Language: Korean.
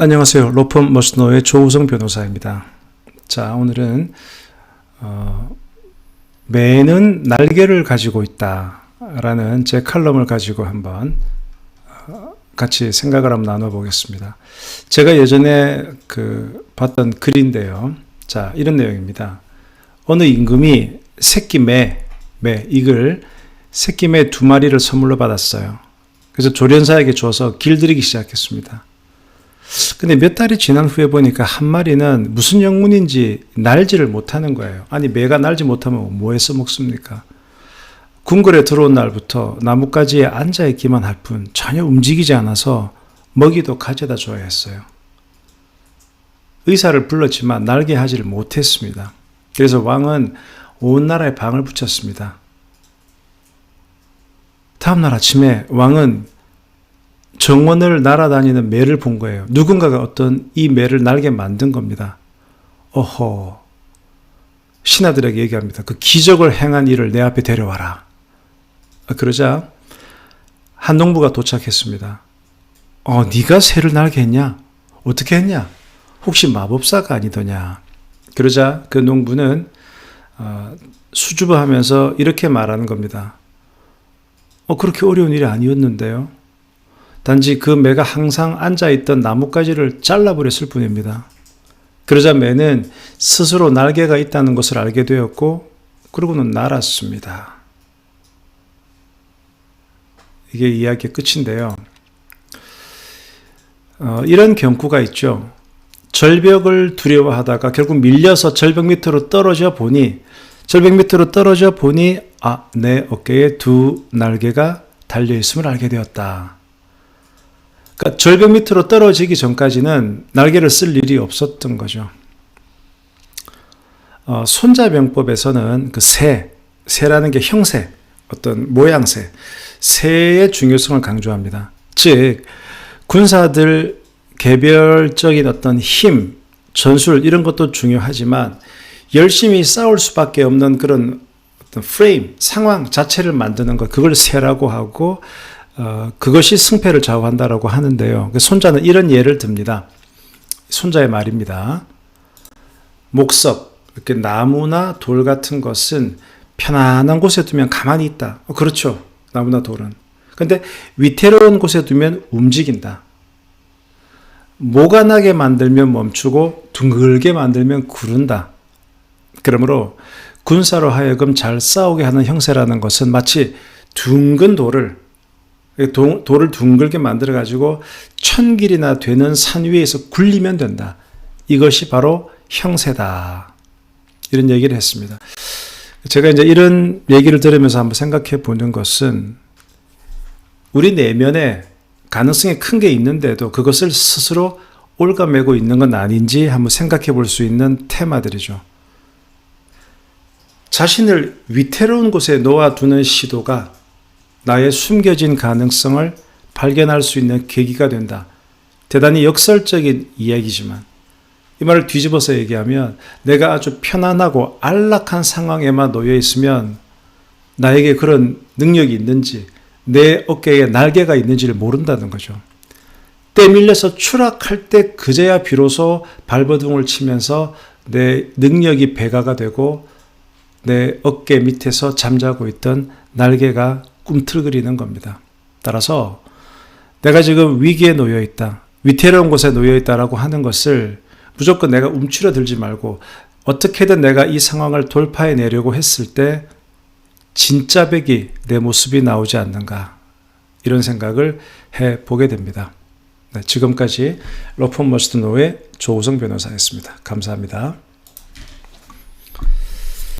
안녕하세요. 로펌 머스노의 조우성 변호사입니다. 자, 오늘은 어, 매는 날개를 가지고 있다라는 제 칼럼을 가지고 한번 어, 같이 생각을 한번 나눠보겠습니다. 제가 예전에 그 봤던 글인데요. 자, 이런 내용입니다. 어느 임금이 새끼 매, 매, 이글 새끼 매 두 마리를 선물로 받았어요. 그래서 조련사에게 줘서 길들이기 시작했습니다. 근데 몇 달이 지난 후에 보니까 한 마리는 무슨 영문인지 날지를 못하는 거예요. 아니, 매가 날지 못하면 뭐해 써먹습니까? 궁궐에 들어온 날부터 나뭇가지에 앉아 있기만 할 뿐 전혀 움직이지 않아서 먹이도 가져다 줘야 했어요. 의사를 불렀지만 날개 하지를 못했습니다. 그래서 왕은 온 나라에 방을 붙였습니다. 다음날 아침에 왕은 정원을 날아다니는 매를 본 거예요. 누군가가 어떤 이 매를 날게 만든 겁니다. 어허. 신하들에게 얘기합니다. 그 기적을 행한 이를 내 앞에 데려와라. 그러자 한 농부가 도착했습니다. 어, 네가 새를 날게 했냐? 어떻게 했냐? 혹시 마법사가 아니더냐? 그러자 그 농부는 어, 수줍어하면서 이렇게 말하는 겁니다. 어, 그렇게 어려운 일이 아니었는데요. 단지 그 매가 항상 앉아있던 나뭇가지를 잘라버렸을 뿐입니다. 그러자 매는 스스로 날개가 있다는 것을 알게 되었고, 그러고는 날았습니다. 이게 이야기의 끝인데요. 어, 이런 경구가 있죠. 절벽을 두려워하다가 결국 밀려서 절벽 밑으로 떨어져 보니, 절벽 밑으로 떨어져 보니, 아, 내 어깨에 두 날개가 달려 있음을 알게 되었다. 그러니까 절벽 밑으로 떨어지기 전까지는 날개를 쓸 일이 없었던 거죠. 어, 손자병법에서는 그 새, 새라는 게 형새, 어떤 모양새, 새의 중요성을 강조합니다. 즉, 군사들 개별적인 어떤 힘, 전술, 이런 것도 중요하지만, 열심히 싸울 수밖에 없는 그런 어떤 프레임, 상황 자체를 만드는 것, 그걸 새라고 하고, 어, 그것이 승패를 좌우한다라고 하는데요. 그 손자는 이런 예를 듭니다. 손자의 말입니다. 목석, 이렇게 나무나 돌 같은 것은 편안한 곳에 두면 가만히 있다. 어, 그렇죠. 나무나 돌은. 근데 위태로운 곳에 두면 움직인다. 모가 나게 만들면 멈추고 둥글게 만들면 구른다. 그러므로 군사로 하여금 잘 싸우게 하는 형세라는 것은 마치 둥근 돌을 돌을 둥글게 만들어 가지고 천 길이나 되는 산 위에서 굴리면 된다. 이것이 바로 형세다. 이런 얘기를 했습니다. 제가 이제 이런 얘기를 들으면서 한번 생각해 보는 것은 우리 내면에 가능성이 큰 게 있는데도 그것을 스스로 올가매고 있는 건 아닌지 한번 생각해 볼 수 있는 테마들이죠. 자신을 위태로운 곳에 놓아두는 시도가 나의 숨겨진 가능성을 발견할 수 있는 계기가 된다. 대단히 역설적인 이야기지만 이 말을 뒤집어서 얘기하면 내가 아주 편안하고 안락한 상황에만 놓여 있으면 나에게 그런 능력이 있는지 내 어깨에 날개가 있는지를 모른다는 거죠. 때 밀려서 추락할 때 그제야 비로소 발버둥을 치면서 내 능력이 배가가 되고 내 어깨 밑에서 잠자고 있던 날개가 꿈틀거리는 겁니다. 따라서 내가 지금 위기에 놓여 있다. 위태로운 곳에 놓여 있다라고 하는 것을 무조건 내가 움츠러들지 말고 어떻게든 내가 이 상황을 돌파해 내려고 했을 때 진짜 백이 내 모습이 나오지 않는가 이런 생각을 해 보게 됩니다. 네, 지금까지 러프 머스트 노의 조우성 변호사였습니다. 감사합니다.